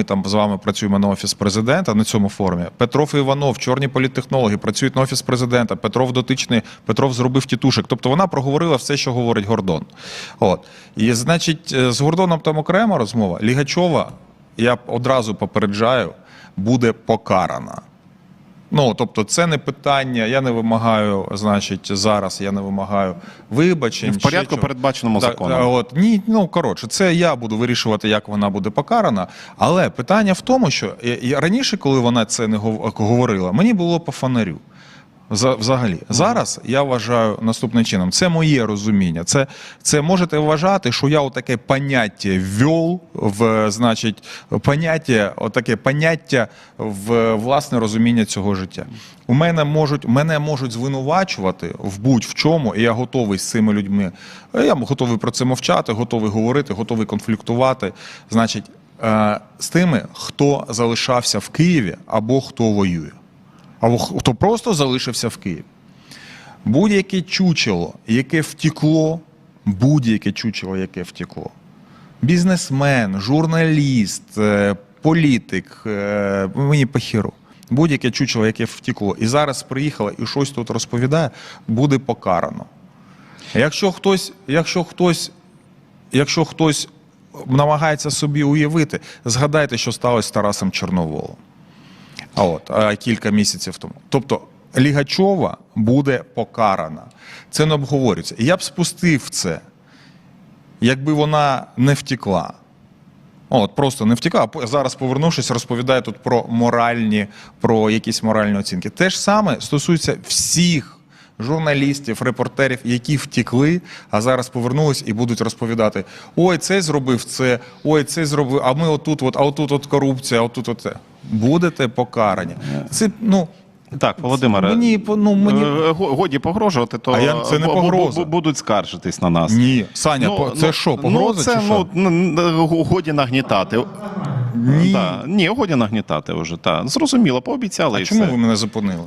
ми там з вами працюємо на офіс президента на цьому форумі. Петров і Іванов, чорні політтехнологи, працюють на офіс президента. Петров дотичний, Петров зробив тітушек. Тобто вона проговорила все, що говорить Гордон. От і значить, е, з Гордоном там окрема розмова. Лігачова, я одразу попереджаю, буде покарана. Ну, тобто, це не питання. Я не вимагаю, значить, зараз я не вимагаю вибачень. В порядку, чи, передбаченому Так, законом. От ні, ну коротше, це я буду вирішувати, як вона буде покарана. Але питання в тому, що раніше, коли вона це не гов- говорила, мені було по фонарю. За- Взагалі, зараз я вважаю наступним чином. Це моє розуміння. Це, це можете вважати, що я отаке поняття ввел в значить поняття, отаке поняття в власне розуміння цього життя. У мене можуть мене можуть звинувачувати в будь-в чому, і я готовий з цими людьми. е, Я готовий про це мовчати, готовий говорити, готовий конфліктувати. Значить, е, з тими, хто залишався в Києві або хто воює або хто просто залишився в Києві. Будь-яке чучело, яке втекло, будь-яке чучело, яке втекло. Бізнесмен, журналіст, е, політик, е, мені похеру. Будь-яке чучело, яке втекло, і зараз приїхало і щось тут розповідає, буде покарано. Якщо хтось, якщо хтось, якщо хтось намагається собі уявити, згадайте, що сталося з Тарасом Чорноволом. А от кілька місяців тому. Тобто Лігачова буде покарана. Це не обговорюється. Я б спустив це, якби вона не втекла. От, просто не втекла. а по- зараз, повернувшись, розповідає тут про моральні, про якісь моральні оцінки. Те ж саме стосується всіх журналістів, репортерів, які втекли, а зараз повернулись і будуть розповідати: ой, цей зробив це, ой, цей зробив, а ми отут, от, а отут от корупція, отут от це. Будете покарані. Це, ну, Так, Володимире, Мені, ну, мені- е, годі погрожувати, то А я- це не погроза. будуть скаржитись на нас. ні. Саня, по- це що, погроза ну, це, чи що? Ну, н- н- годі нагнітати. Ні. Да. Ні, годі нагнітати вже. Так. Зрозуміло, пообіцяли. А і чому все. ви мене зупинили?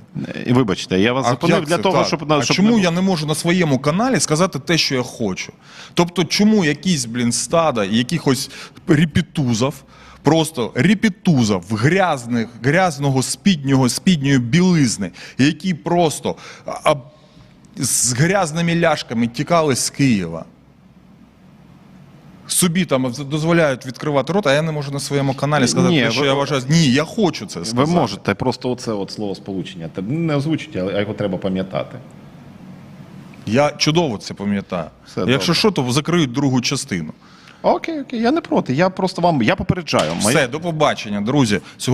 Е, Вибачте, я вас А зупинив як для це того, так? щоб... а щоб чому не- я не можу на своєму каналі сказати те, що я хочу? Тобто, чому якісь, блін, стада якихось репетузов, просто репетузов грязних, грязного спіднього, спідньої білизни, які просто а, з грязними ляшками тікали з Києва. Собі там дозволяють відкривати рот, а я не можу на своєму каналі сказати, Ні, те, що ви- я вважаю. Ні, я хочу це сказати. Ви можете просто оце от слово сполучення. Не озвучить, але його треба пам'ятати. Я чудово це пам'ятаю. Все Якщо добре. що, то закриють другу частину. Окей, окей, я не проти. Я просто вам я попереджаю. Моє- Все, до побачення, друзі. Сьогодні